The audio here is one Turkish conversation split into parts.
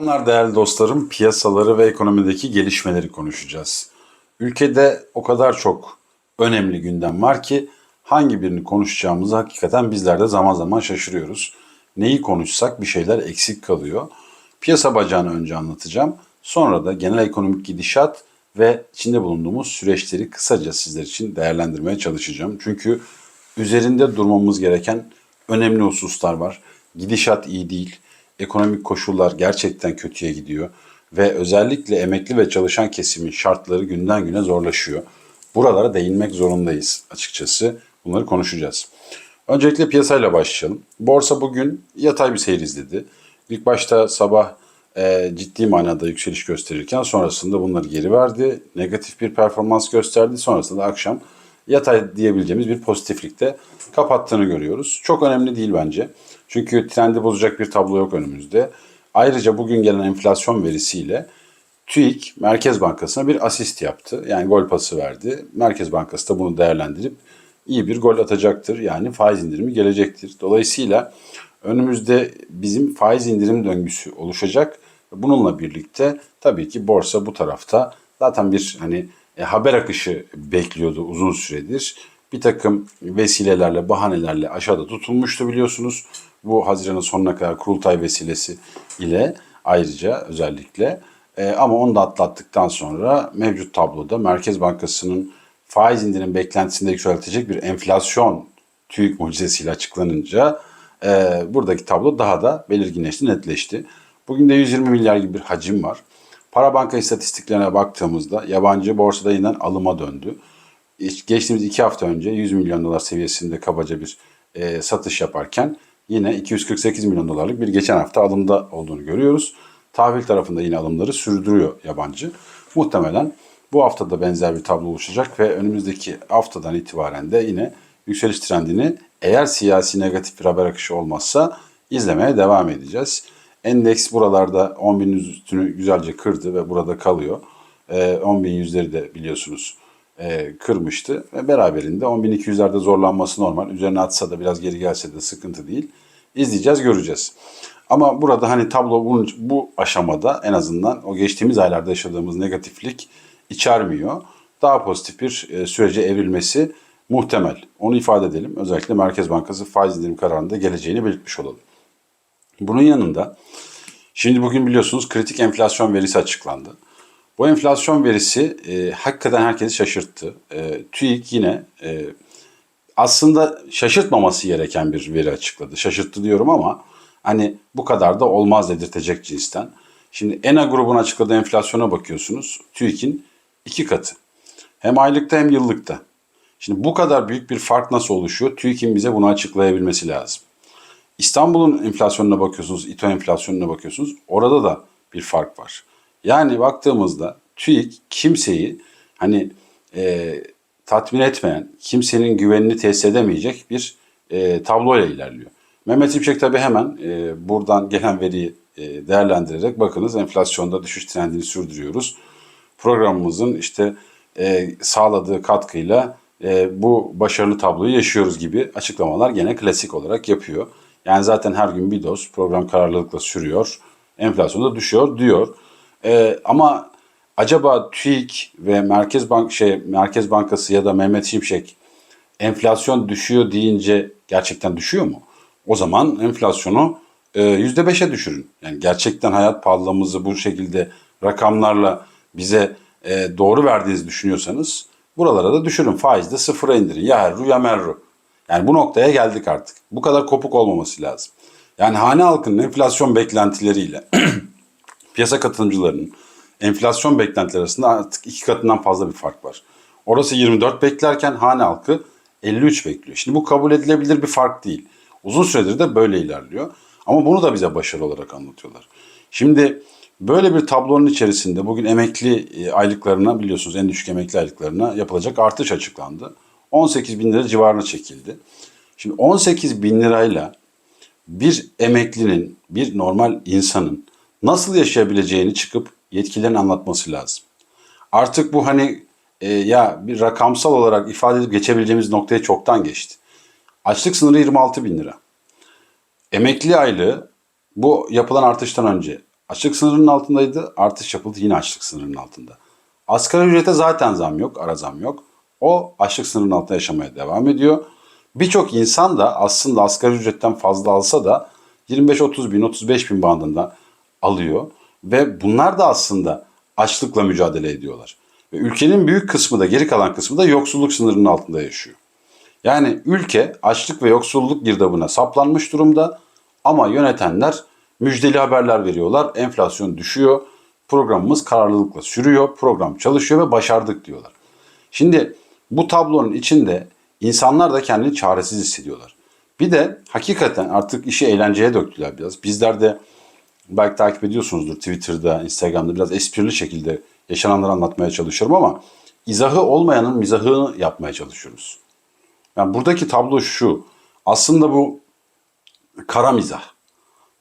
Bunlar değerli dostlarım piyasaları ve ekonomideki gelişmeleri konuşacağız. Ülkede o kadar çok önemli gündem var ki hangi birini konuşacağımızı hakikaten bizler de zaman zaman şaşırıyoruz. Neyi konuşsak bir şeyler eksik kalıyor. Piyasa bacağını önce anlatacağım. Sonra da genel ekonomik gidişat ve içinde bulunduğumuz süreçleri kısaca sizler için değerlendirmeye çalışacağım. Çünkü üzerinde durmamız gereken önemli hususlar var. Gidişat iyi değil. Ekonomik koşullar gerçekten kötüye gidiyor ve özellikle emekli ve çalışan kesimin şartları günden güne zorlaşıyor. Buralara değinmek zorundayız açıkçası. Bunları konuşacağız. Öncelikle piyasayla başlayalım. Borsa bugün yatay bir seyir izledi. İlk başta sabah e, ciddi manada yükseliş gösterirken sonrasında bunları geri verdi. Negatif bir performans gösterdi. Sonrasında da akşam yatay diyebileceğimiz bir pozitiflikte kapattığını görüyoruz. Çok önemli değil bence. Çünkü trendi bozacak bir tablo yok önümüzde. Ayrıca bugün gelen enflasyon verisiyle TÜİK Merkez Bankası'na bir asist yaptı. Yani gol pası verdi. Merkez Bankası da bunu değerlendirip iyi bir gol atacaktır. Yani faiz indirimi gelecektir. Dolayısıyla önümüzde bizim faiz indirim döngüsü oluşacak. Bununla birlikte tabii ki borsa bu tarafta zaten bir hani e, haber akışı bekliyordu uzun süredir. Bir takım vesilelerle, bahanelerle aşağıda tutulmuştu biliyorsunuz. Bu Haziran'ın sonuna kadar kurultay vesilesi ile ayrıca özellikle. E, ama onu da atlattıktan sonra mevcut tabloda Merkez Bankası'nın faiz indirim beklentisinde yükseltecek bir enflasyon TÜİK mucizesiyle açıklanınca e, buradaki tablo daha da belirginleşti, netleşti. Bugün de 120 milyar gibi bir hacim var. Para banka istatistiklerine baktığımızda yabancı borsada yeniden alıma döndü. Geçtiğimiz iki hafta önce 100 milyon dolar seviyesinde kabaca bir e, satış yaparken yine 248 milyon dolarlık bir geçen hafta alımda olduğunu görüyoruz. Tahvil tarafında yine alımları sürdürüyor yabancı. Muhtemelen bu haftada benzer bir tablo oluşacak ve önümüzdeki haftadan itibaren de yine yükseliş trendini eğer siyasi negatif bir haber akışı olmazsa izlemeye devam edeceğiz. Endeks buralarda 10.000 üstünü güzelce kırdı ve burada kalıyor. E, 10.000 yüzleri de biliyorsunuz e, kırmıştı. Ve beraberinde 10.200'lerde zorlanması normal. Üzerine atsa da biraz geri gelse de sıkıntı değil. İzleyeceğiz, göreceğiz. Ama burada hani tablo bunun, bu aşamada en azından o geçtiğimiz aylarda yaşadığımız negatiflik içermiyor. Daha pozitif bir e, sürece evrilmesi muhtemel. Onu ifade edelim. Özellikle Merkez Bankası faiz indirim kararında geleceğini belirtmiş olalım. Bunun yanında şimdi bugün biliyorsunuz kritik enflasyon verisi açıklandı. Bu enflasyon verisi e, hakikaten herkesi şaşırttı. E, TÜİK yine e, aslında şaşırtmaması gereken bir veri açıkladı. Şaşırttı diyorum ama hani bu kadar da olmaz dedirtecek cinsten. Şimdi ENA grubun açıkladığı enflasyona bakıyorsunuz. TÜİK'in iki katı. Hem aylıkta hem yıllıkta. Şimdi bu kadar büyük bir fark nasıl oluşuyor? TÜİK'in bize bunu açıklayabilmesi lazım. İstanbul'un enflasyonuna bakıyorsunuz, İTO enflasyonuna bakıyorsunuz. Orada da bir fark var. Yani baktığımızda TÜİK kimseyi hani e, tatmin etmeyen, kimsenin güvenini tesis edemeyecek bir e, tabloyla ilerliyor. Mehmet İpçek tabii hemen e, buradan gelen veriyi e, değerlendirerek bakınız enflasyonda düşüş trendini sürdürüyoruz. Programımızın işte e, sağladığı katkıyla e, bu başarılı tabloyu yaşıyoruz gibi açıklamalar gene klasik olarak yapıyor. Yani zaten her gün bir doz program kararlılıkla sürüyor. Enflasyon da düşüyor diyor. Ee, ama acaba TÜİK ve Merkez Bank şey Merkez Bankası ya da Mehmet Şimşek enflasyon düşüyor deyince gerçekten düşüyor mu? O zaman enflasyonu e, yüzde beşe düşürün. Yani gerçekten hayat pahalılığımızı bu şekilde rakamlarla bize e, doğru verdiğinizi düşünüyorsanız buralara da düşürün. Faiz de sıfıra indirin. Ya herru ya merru. Yani bu noktaya geldik artık. Bu kadar kopuk olmaması lazım. Yani hane halkının enflasyon beklentileriyle piyasa katılımcılarının enflasyon beklentileri arasında artık iki katından fazla bir fark var. Orası 24 beklerken hane halkı 53 bekliyor. Şimdi bu kabul edilebilir bir fark değil. Uzun süredir de böyle ilerliyor. Ama bunu da bize başarı olarak anlatıyorlar. Şimdi böyle bir tablonun içerisinde bugün emekli e, aylıklarına biliyorsunuz en düşük emekli aylıklarına yapılacak artış açıklandı. 18 bin lira civarına çekildi. Şimdi 18 bin lirayla bir emeklinin, bir normal insanın nasıl yaşayabileceğini çıkıp yetkililerin anlatması lazım. Artık bu hani e, ya bir rakamsal olarak ifade edip geçebileceğimiz noktaya çoktan geçti. Açlık sınırı 26 bin lira. Emekli aylığı bu yapılan artıştan önce Açlık sınırının altındaydı. Artış yapıldı yine açlık sınırının altında. Asgari ücrete zaten zam yok, ara zam yok. O açlık sınırının altında yaşamaya devam ediyor. Birçok insan da aslında asgari ücretten fazla alsa da 25-30 bin, 35 bin bandında alıyor. Ve bunlar da aslında açlıkla mücadele ediyorlar. Ve ülkenin büyük kısmı da geri kalan kısmı da yoksulluk sınırının altında yaşıyor. Yani ülke açlık ve yoksulluk girdabına saplanmış durumda ama yönetenler müjdeli haberler veriyorlar. Enflasyon düşüyor. Programımız kararlılıkla sürüyor. Program çalışıyor ve başardık diyorlar. Şimdi bu tablonun içinde insanlar da kendini çaresiz hissediyorlar. Bir de hakikaten artık işi eğlenceye döktüler biraz. Bizler de belki takip ediyorsunuzdur Twitter'da, Instagram'da biraz esprili şekilde yaşananları anlatmaya çalışıyorum ama izahı olmayanın mizahını yapmaya çalışıyoruz. Yani buradaki tablo şu. Aslında bu kara mizah.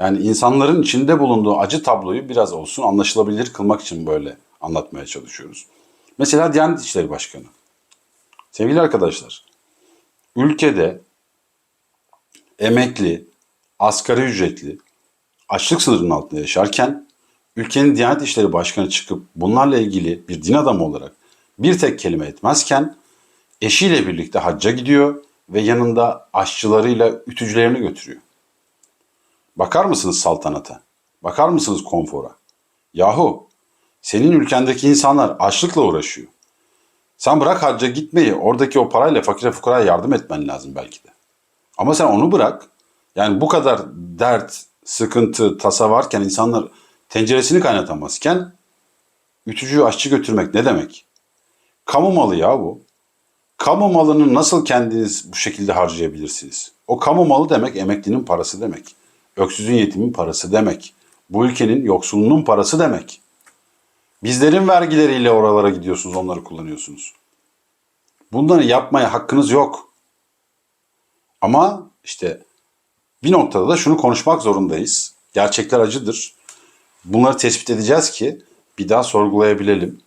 Yani insanların içinde bulunduğu acı tabloyu biraz olsun anlaşılabilir kılmak için böyle anlatmaya çalışıyoruz. Mesela Diyanet İşleri Başkanı. Sevgili arkadaşlar, ülkede emekli, asgari ücretli, açlık sınırının altında yaşarken ülkenin Diyanet İşleri Başkanı çıkıp bunlarla ilgili bir din adamı olarak bir tek kelime etmezken eşiyle birlikte hacca gidiyor ve yanında aşçılarıyla ütücülerini götürüyor. Bakar mısınız saltanata? Bakar mısınız konfora? Yahu senin ülkendeki insanlar açlıkla uğraşıyor. Sen bırak hacca gitmeyi oradaki o parayla fakire fukaraya yardım etmen lazım belki de. Ama sen onu bırak. Yani bu kadar dert, sıkıntı, tasa varken insanlar tenceresini kaynatamazken ütücü aşçı götürmek ne demek? Kamu malı ya bu. Kamu malını nasıl kendiniz bu şekilde harcayabilirsiniz? O kamu malı demek emeklinin parası demek. Öksüzün yetimin parası demek. Bu ülkenin yoksulunun parası demek. Bizlerin vergileriyle oralara gidiyorsunuz, onları kullanıyorsunuz. Bunları yapmaya hakkınız yok. Ama işte bir noktada da şunu konuşmak zorundayız. Gerçekler acıdır. Bunları tespit edeceğiz ki bir daha sorgulayabilelim.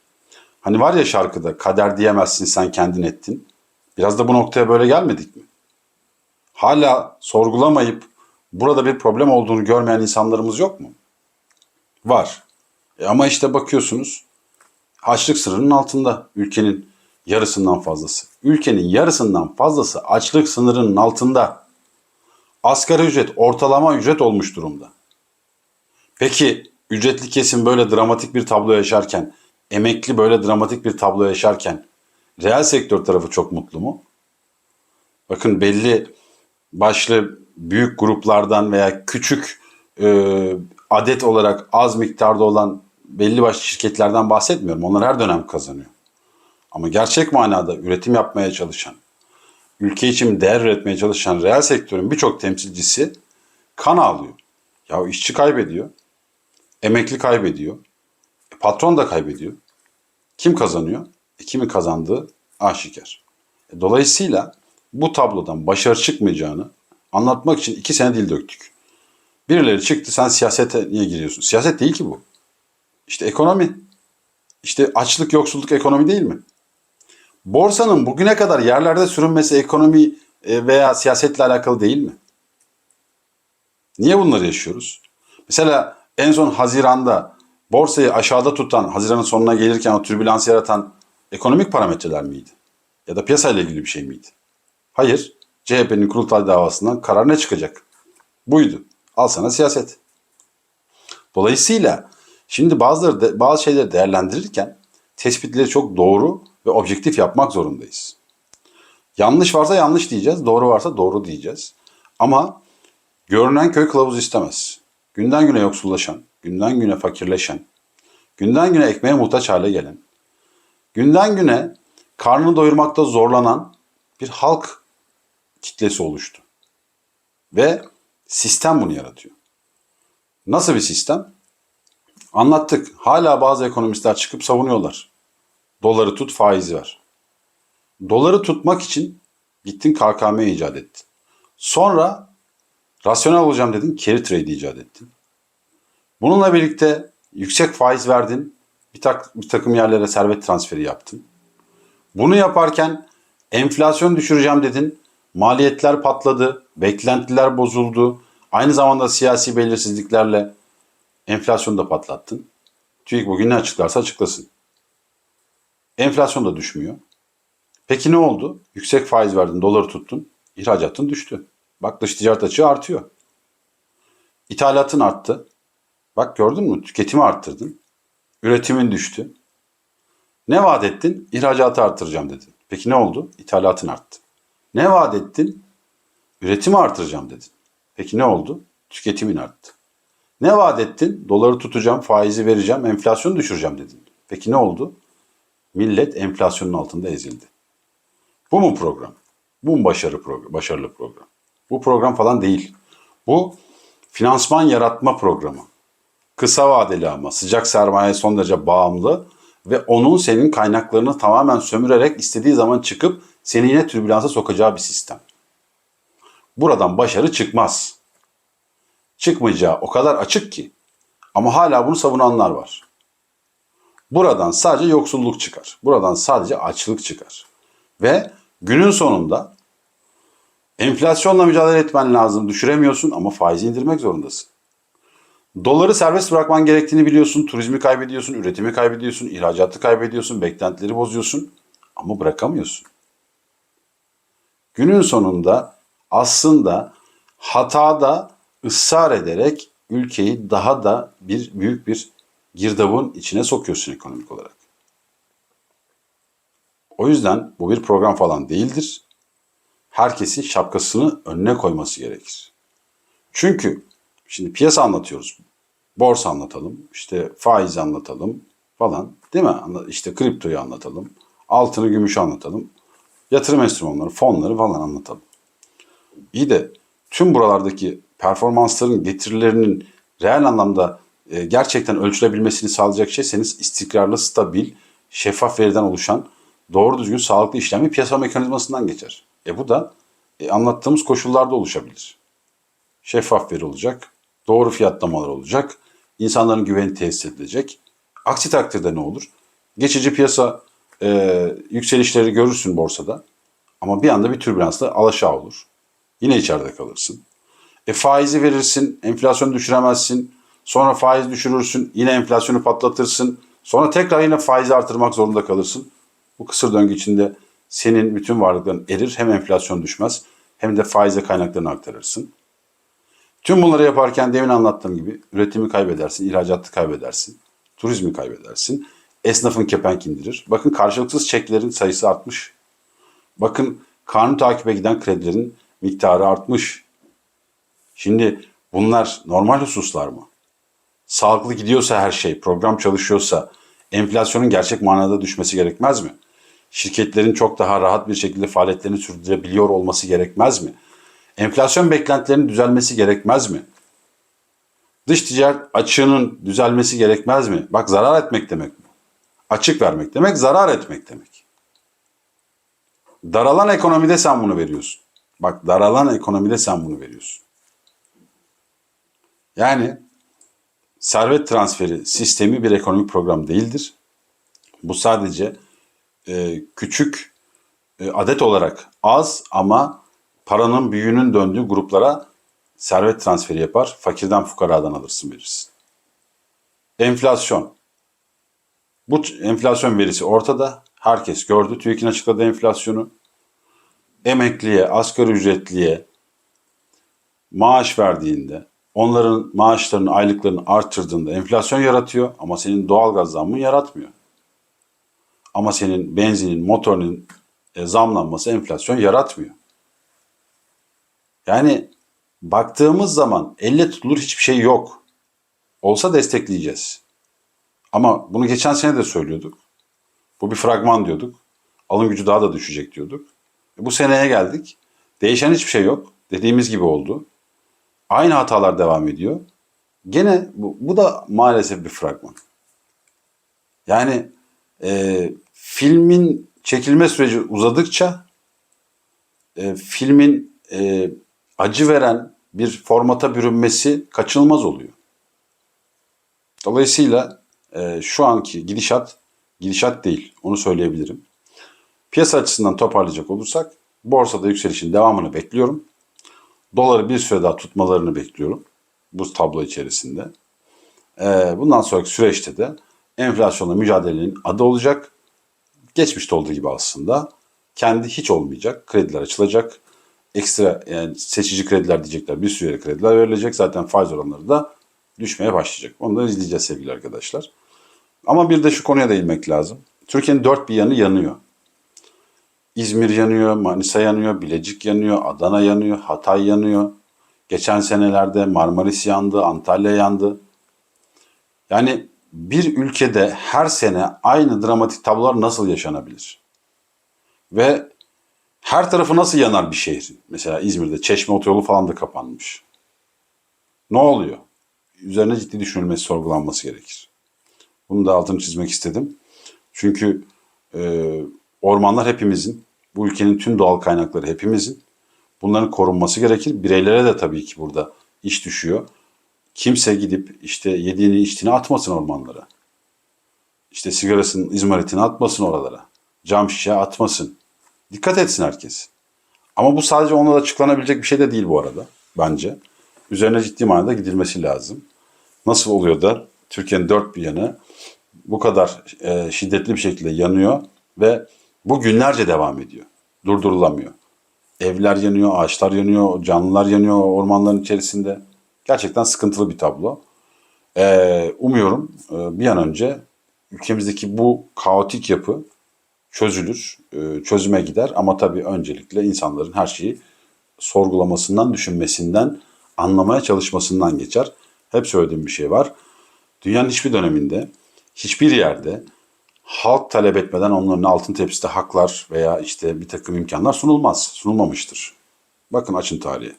Hani var ya şarkıda kader diyemezsin sen kendin ettin. Biraz da bu noktaya böyle gelmedik mi? Hala sorgulamayıp burada bir problem olduğunu görmeyen insanlarımız yok mu? Var. E ama işte bakıyorsunuz açlık sınırının altında ülkenin yarısından fazlası. Ülkenin yarısından fazlası açlık sınırının altında. Asgari ücret ortalama ücret olmuş durumda. Peki ücretli kesim böyle dramatik bir tablo yaşarken, emekli böyle dramatik bir tablo yaşarken reel sektör tarafı çok mutlu mu? Bakın belli başlı büyük gruplardan veya küçük e, adet olarak az miktarda olan belli başlı şirketlerden bahsetmiyorum. Onlar her dönem kazanıyor. Ama gerçek manada üretim yapmaya çalışan, ülke için değer üretmeye çalışan reel sektörün birçok temsilcisi kan ağlıyor. Ya işçi kaybediyor, emekli kaybediyor, e, patron da kaybediyor. Kim kazanıyor? E, kimin kazandığı aşikar. E, dolayısıyla bu tablodan başarı çıkmayacağını anlatmak için iki sene dil döktük. Birileri çıktı sen siyasete niye giriyorsun? Siyaset değil ki bu. İşte ekonomi. İşte açlık, yoksulluk ekonomi değil mi? Borsanın bugüne kadar yerlerde sürünmesi ekonomi e, veya siyasetle alakalı değil mi? Niye bunları yaşıyoruz? Mesela en son Haziran'da borsayı aşağıda tutan, Haziran'ın sonuna gelirken o türbülans yaratan ekonomik parametreler miydi? Ya da piyasayla ilgili bir şey miydi? Hayır. CHP'nin kurultay davasından karar ne çıkacak? Buydu. Al sana siyaset. Dolayısıyla şimdi bazıları de, bazı şeyleri değerlendirirken tespitleri çok doğru ve objektif yapmak zorundayız. Yanlış varsa yanlış diyeceğiz, doğru varsa doğru diyeceğiz. Ama görünen köy kılavuz istemez. Günden güne yoksullaşan, günden güne fakirleşen, günden güne ekmeğe muhtaç hale gelen, günden güne karnını doyurmakta zorlanan bir halk kitlesi oluştu. Ve sistem bunu yaratıyor. Nasıl bir sistem? Anlattık. Hala bazı ekonomistler çıkıp savunuyorlar. Doları tut faizi ver. Doları tutmak için gittin KKM icat ettin. Sonra rasyonel olacağım dedin carry trade icat ettin. Bununla birlikte yüksek faiz verdin. Bir, tak, bir takım yerlere servet transferi yaptın. Bunu yaparken enflasyon düşüreceğim dedin. Maliyetler patladı, beklentiler bozuldu. Aynı zamanda siyasi belirsizliklerle Enflasyonu da patlattın. TÜİK bugün ne açıklarsa açıklasın. Enflasyon da düşmüyor. Peki ne oldu? Yüksek faiz verdin, doları tuttun. ihracatın düştü. Bak dış ticaret açığı artıyor. İthalatın arttı. Bak gördün mü? Tüketimi arttırdın. Üretimin düştü. Ne vaat ettin? İhracatı artıracağım dedin. Peki ne oldu? İthalatın arttı. Ne vaat ettin? Üretimi artıracağım dedin. Peki ne oldu? Tüketimin arttı. Ne vaat ettin? Doları tutacağım, faizi vereceğim, enflasyonu düşüreceğim dedin. Peki ne oldu? Millet enflasyonun altında ezildi. Bu mu program? Bu mu başarı program, başarılı program? Bu program falan değil. Bu finansman yaratma programı. Kısa vadeli ama sıcak sermaye son derece bağımlı ve onun senin kaynaklarını tamamen sömürerek istediği zaman çıkıp seni yine türbülansa sokacağı bir sistem. Buradan başarı çıkmaz. Çıkmayacağı o kadar açık ki ama hala bunu savunanlar var. Buradan sadece yoksulluk çıkar. Buradan sadece açlık çıkar. Ve günün sonunda enflasyonla mücadele etmen lazım. Düşüremiyorsun ama faizi indirmek zorundasın. Doları serbest bırakman gerektiğini biliyorsun. Turizmi kaybediyorsun, üretimi kaybediyorsun, ihracatı kaybediyorsun, beklentileri bozuyorsun ama bırakamıyorsun. Günün sonunda aslında hatada ısrar ederek ülkeyi daha da bir büyük bir girdabın içine sokuyorsun ekonomik olarak. O yüzden bu bir program falan değildir. Herkesin şapkasını önüne koyması gerekir. Çünkü şimdi piyasa anlatıyoruz. Borsa anlatalım, işte faiz anlatalım falan değil mi? İşte kriptoyu anlatalım, altını, gümüşü anlatalım, yatırım enstrümanları, fonları falan anlatalım. İyi de tüm buralardaki performansların getirilerinin reel anlamda e, gerçekten ölçülebilmesini sağlayacak şey senin istikrarlı, stabil, şeffaf veriden oluşan doğru düzgün sağlıklı işlem bir piyasa mekanizmasından geçer. E bu da e, anlattığımız koşullarda oluşabilir. Şeffaf veri olacak, doğru fiyatlamalar olacak, insanların güveni tesis edilecek. Aksi takdirde ne olur? Geçici piyasa e, yükselişleri görürsün borsada ama bir anda bir türbülansla alaşağı olur. Yine içeride kalırsın. E faizi verirsin, enflasyonu düşüremezsin. Sonra faiz düşürürsün, yine enflasyonu patlatırsın. Sonra tekrar yine faizi artırmak zorunda kalırsın. Bu kısır döngü içinde senin bütün varlıkların erir. Hem enflasyon düşmez hem de faize kaynaklarını aktarırsın. Tüm bunları yaparken demin anlattığım gibi üretimi kaybedersin, ihracatı kaybedersin, turizmi kaybedersin. Esnafın kepenk indirir. Bakın karşılıksız çeklerin sayısı artmış. Bakın kanun takibe giden kredilerin miktarı artmış. Şimdi bunlar normal hususlar mı? Sağlıklı gidiyorsa her şey, program çalışıyorsa enflasyonun gerçek manada düşmesi gerekmez mi? Şirketlerin çok daha rahat bir şekilde faaliyetlerini sürdürebiliyor olması gerekmez mi? Enflasyon beklentilerinin düzelmesi gerekmez mi? Dış ticaret açığının düzelmesi gerekmez mi? Bak zarar etmek demek bu. Açık vermek demek, zarar etmek demek. Daralan ekonomide sen bunu veriyorsun. Bak daralan ekonomide sen bunu veriyorsun. Yani servet transferi sistemi bir ekonomik program değildir. Bu sadece e, küçük e, adet olarak az ama paranın büyüğünün döndüğü gruplara servet transferi yapar. Fakirden fukaradan alırsın verirsin. Enflasyon. Bu enflasyon verisi ortada. Herkes gördü. TÜİK'in açıkladığı enflasyonu. Emekliye, asgari ücretliye maaş verdiğinde onların maaşlarını, aylıklarını artırdığında enflasyon yaratıyor ama senin doğalgaz zammın yaratmıyor. Ama senin benzinin, motorunun e, zamlanması enflasyon yaratmıyor. Yani baktığımız zaman elle tutulur hiçbir şey yok. Olsa destekleyeceğiz. Ama bunu geçen sene de söylüyorduk. Bu bir fragman diyorduk. Alım gücü daha da düşecek diyorduk. E bu seneye geldik. Değişen hiçbir şey yok. Dediğimiz gibi oldu. Aynı hatalar devam ediyor. Gene bu, bu da maalesef bir fragman. Yani e, filmin çekilme süreci uzadıkça e, filmin e, acı veren bir formata bürünmesi kaçınılmaz oluyor. Dolayısıyla e, şu anki gidişat gidişat değil. Onu söyleyebilirim. Piyasa açısından toparlayacak olursak borsada yükselişin devamını bekliyorum. Doları bir süre daha tutmalarını bekliyorum bu tablo içerisinde. Ee, bundan sonraki süreçte de enflasyonla mücadelenin adı olacak. Geçmişte olduğu gibi aslında. Kendi hiç olmayacak. Krediler açılacak. Ekstra yani seçici krediler diyecekler. Bir sürü yere krediler verilecek. Zaten faiz oranları da düşmeye başlayacak. Onu da izleyeceğiz sevgili arkadaşlar. Ama bir de şu konuya değinmek lazım. Türkiye'nin dört bir yanı yanıyor. İzmir yanıyor, Manisa yanıyor, Bilecik yanıyor, Adana yanıyor, Hatay yanıyor. Geçen senelerde Marmaris yandı, Antalya yandı. Yani bir ülkede her sene aynı dramatik tablolar nasıl yaşanabilir? Ve her tarafı nasıl yanar bir şehrin? Mesela İzmir'de Çeşme Otoyolu falan da kapanmış. Ne oluyor? Üzerine ciddi düşünülmesi, sorgulanması gerekir. Bunu da altını çizmek istedim. Çünkü e, ormanlar hepimizin, bu ülkenin tüm doğal kaynakları hepimizin. Bunların korunması gerekir. Bireylere de tabii ki burada iş düşüyor. Kimse gidip işte yediğini içtiğini atmasın ormanlara. İşte sigarasının izmaritini atmasın oralara. Cam şişe atmasın. Dikkat etsin herkes. Ama bu sadece onunla açıklanabilecek bir şey de değil bu arada bence. Üzerine ciddi manada gidilmesi lazım. Nasıl oluyor da Türkiye'nin dört bir yanı bu kadar e, şiddetli bir şekilde yanıyor ve bu günlerce devam ediyor. Durdurulamıyor. Evler yanıyor, ağaçlar yanıyor, canlılar yanıyor ormanların içerisinde. Gerçekten sıkıntılı bir tablo. Ee, umuyorum e, bir an önce ülkemizdeki bu kaotik yapı çözülür, e, çözüme gider. Ama tabii öncelikle insanların her şeyi sorgulamasından, düşünmesinden, anlamaya çalışmasından geçer. Hep söylediğim bir şey var. Dünyanın hiçbir döneminde, hiçbir yerde halk talep etmeden onların altın tepside haklar veya işte bir takım imkanlar sunulmaz, sunulmamıştır. Bakın açın tarihi.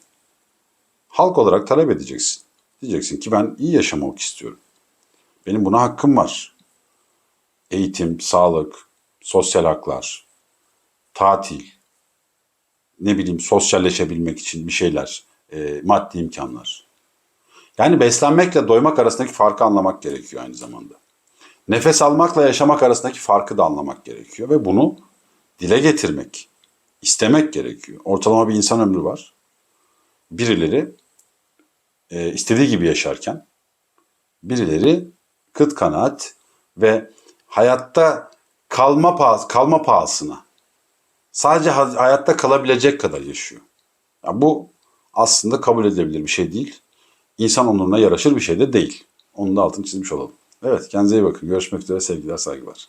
Halk olarak talep edeceksin. Diyeceksin ki ben iyi yaşamak istiyorum. Benim buna hakkım var. Eğitim, sağlık, sosyal haklar, tatil, ne bileyim sosyalleşebilmek için bir şeyler, e, maddi imkanlar. Yani beslenmekle doymak arasındaki farkı anlamak gerekiyor aynı zamanda. Nefes almakla yaşamak arasındaki farkı da anlamak gerekiyor ve bunu dile getirmek, istemek gerekiyor. Ortalama bir insan ömrü var. Birileri e, istediği gibi yaşarken, birileri kıt kanaat ve hayatta kalma pahası, kalma pahasına sadece ha- hayatta kalabilecek kadar yaşıyor. Ya bu aslında kabul edilebilir bir şey değil. İnsan onuruna yaraşır bir şey de değil. Onun da altını çizmiş olalım. Evet kendinize iyi bakın. Görüşmek üzere sevgiler saygılar.